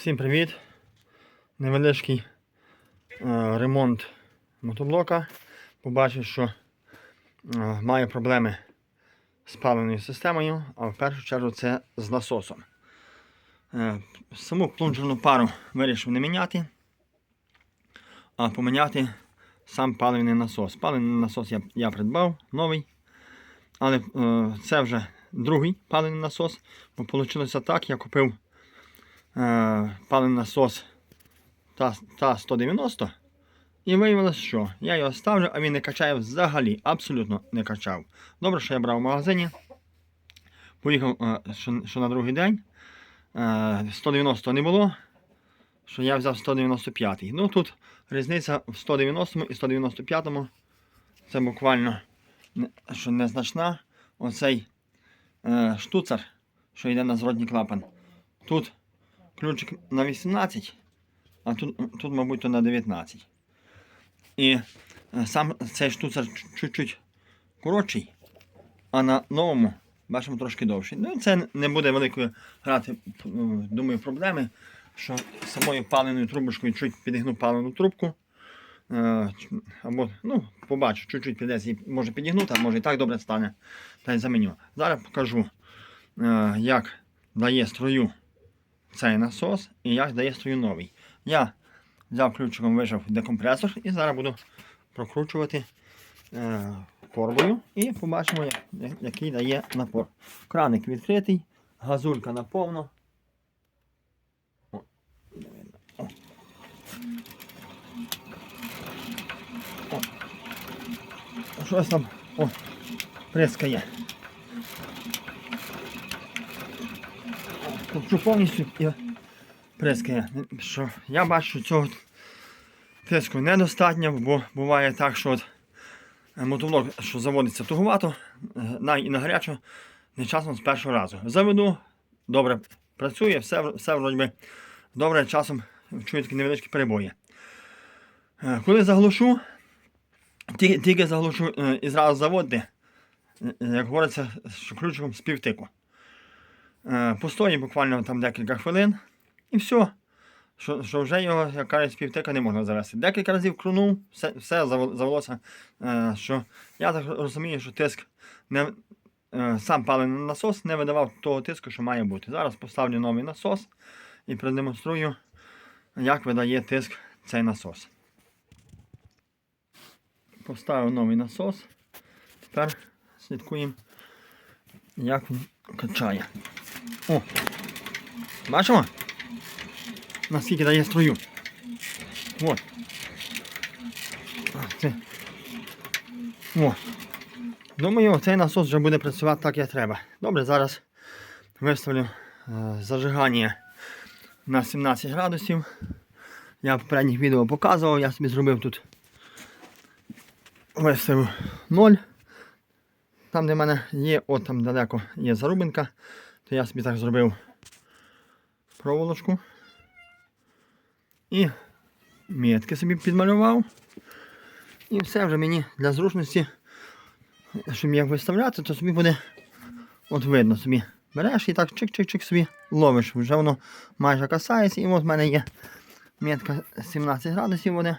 Всім привіт! Невеличкий е, ремонт мотоблока. Побачив, що е, має проблеми з паливною системою, а в першу чергу це з насосом. Е, саму плунжерну пару вирішив не міняти, а поміняти сам паливний насос. Паливний насос я, я придбав новий, але е, це вже другий паливний насос, бо вийшло так, я купив е, паливний насос та, та 190. І виявилось, що я його ставлю, а він не качає взагалі, абсолютно не качав. Добре, що я брав в магазині. Поїхав е, що, на другий день. Е, 190 не було. Що я взяв 195. Ну тут різниця в 190 і 195. Це буквально що незначна. Оцей е, штуцер, що йде на зродній клапан. Тут ключик на 18, а тут, тут мабуть, то на 19. І е, сам цей штуцер чуть-чуть коротший, а на новому бачимо трошки довший. Ну, це не буде великої грати, думаю, проблеми, що самою паленою трубочкою чуть підігну палену трубку. Е, Або, ну, побачу, чуть-чуть і може підігнути, а може і так добре стане. Та й заменю. Зараз покажу, е, як дає струю цей насос і дає струю новий. Я взяв ключиком, вижав декомпресор і зараз буду прокручувати е, корбою і побачимо, який дає напор. Краник відкритий, газулька наповно. Щось там о, прискає. Купчу повністю прискає. Що я бачу, що цього тиску недостатньо, бо буває так, що от е, мотоблок, що заводиться тугувато, е, на і на гарячо, не часом з першого разу. Заведу, добре працює, все, все вроді би добре, часом чую такі невеличкі перебої. Е, Коли заглушу, тільки, заглушу і зразу заводити, як говориться, що ключиком з півтику. Е, Постої буквально там декілька хвилин і все. Що, що вже його, як півтика не можна завести. Декілька разів крунув, все, все завелося. Е, що я так розумію, що тиск не, е, сам паливний насос не видавав того тиску, що має бути. Зараз поставлю новий насос і продемонструю, як видає тиск цей насос. Поставив новий насос. Тепер слідкуємо, як він качає. О! Бачимо? Наскільки дає струю. От. Це. О. Думаю, цей насос вже буде працювати так, як треба. Добре, зараз виставлю е, зажигання на 17 градусів. Я в попередніх відео показував, я собі зробив тут виставив 0. Там, де в мене є, от там далеко є зарубинка, то я собі так зробив проволочку. І метки собі підмалював. І все вже мені для зручності, щоб як виставляти, то собі буде от видно собі. Береш і так чик-чик-чик собі ловиш. Вже воно майже касається. І от в мене є метка 17 градусів буде.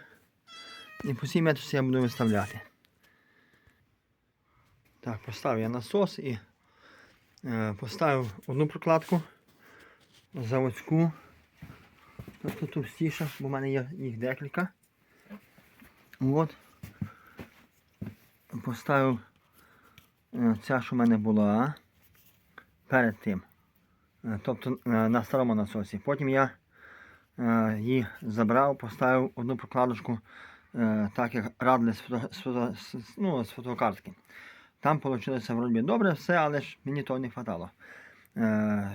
І по цій меточці я буду виставляти. Так, поставив я насос і поставив одну прокладку заводську. Тобто товстіша, бо в мене є їх декілька. От. Поставив е, ця, що в мене була перед тим. Е, Тобто е, на старому насосі. Потім я е, її забрав, поставив одну прокладочку, е, так як радили з, фото, з, фото, ну, з фотокартки. Там вийшло вроді добре все, але ж мені того не вистачало. Е,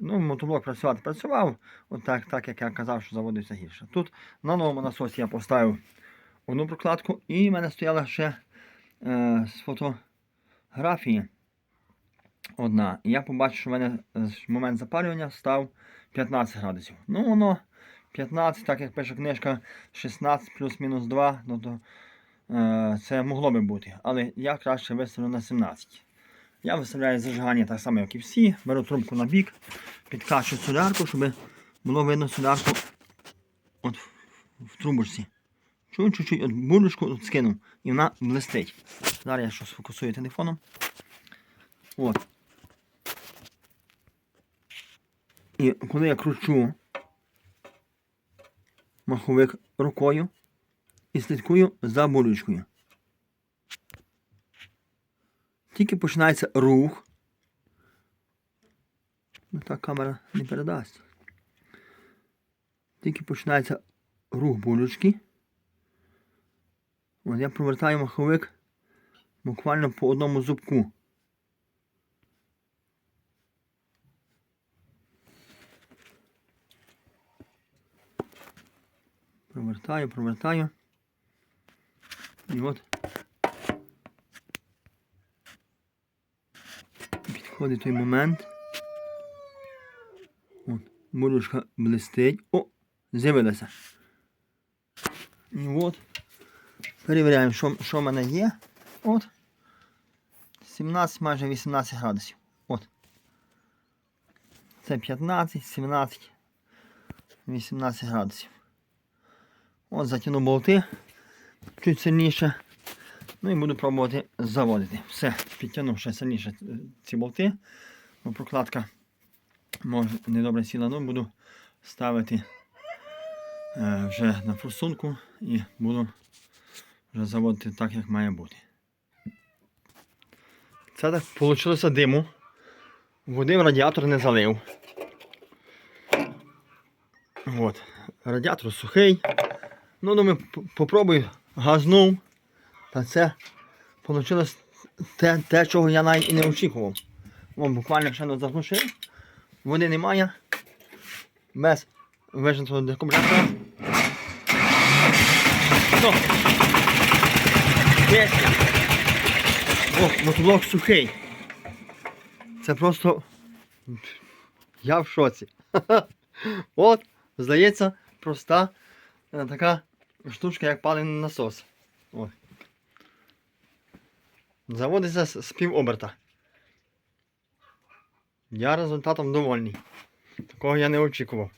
ну, мотоблок працювати працював, от так, так як я казав, що заводився гірше. Тут на новому насосі я поставив одну прокладку і в мене стояла ще е, з фотографії одна. І я побачив, що в мене е, момент запалювання став 15 градусів. Ну, воно 15, так як пише книжка, 16 плюс-мінус 2, ну, то це могло би бути. Але я краще виставлю на 17. Я виставляю зажигання так само, як і всі. Беру трубку на бік, підкачую солярку, щоб було видно солярку от в- трубочці. Чуть чуть-чуть от булочку от і вона блистить. Зараз я що сфокусую телефоном. От. І коли я кручу маховик рукою і слідкую за булочкою. Тільки починається рух. Ну так камера не передасть. Тільки починається рух булочки. От я провертаю маховик буквально по одному зубку. Провертаю, провертаю. І от підходить той момент. От, булочка блистить. О, з'явилася. І от. Перевіряємо, що, що в мене є. От. 17, майже 18 градусів. От. Це 15, 17, 18 градусів. От затягну болти чуть сильніше. Ну і буду пробувати заводити. Все, підтягнув ще сильніше е, ці болти. Бо прокладка може недобре сіла, ну буду ставити е, вже на форсунку і буду вже заводити так, як має бути. Це так вийшло диму. Води в радіатор не залив. От. Радіатор сухий. Ну, думаю, попробую, газнув. Та це вийшло те, те, чого я навіть і не очікував. Вон буквально ще не заглушив. Води немає. Без вижнутого декомпресора. Все. О, мотоблок сухий. Це просто. Я в шоці. От, здається, проста е, така штучка, як паливний насос. Ось. Заводиться з пів півоберта. Я результатом довольний. Такого я не очікував.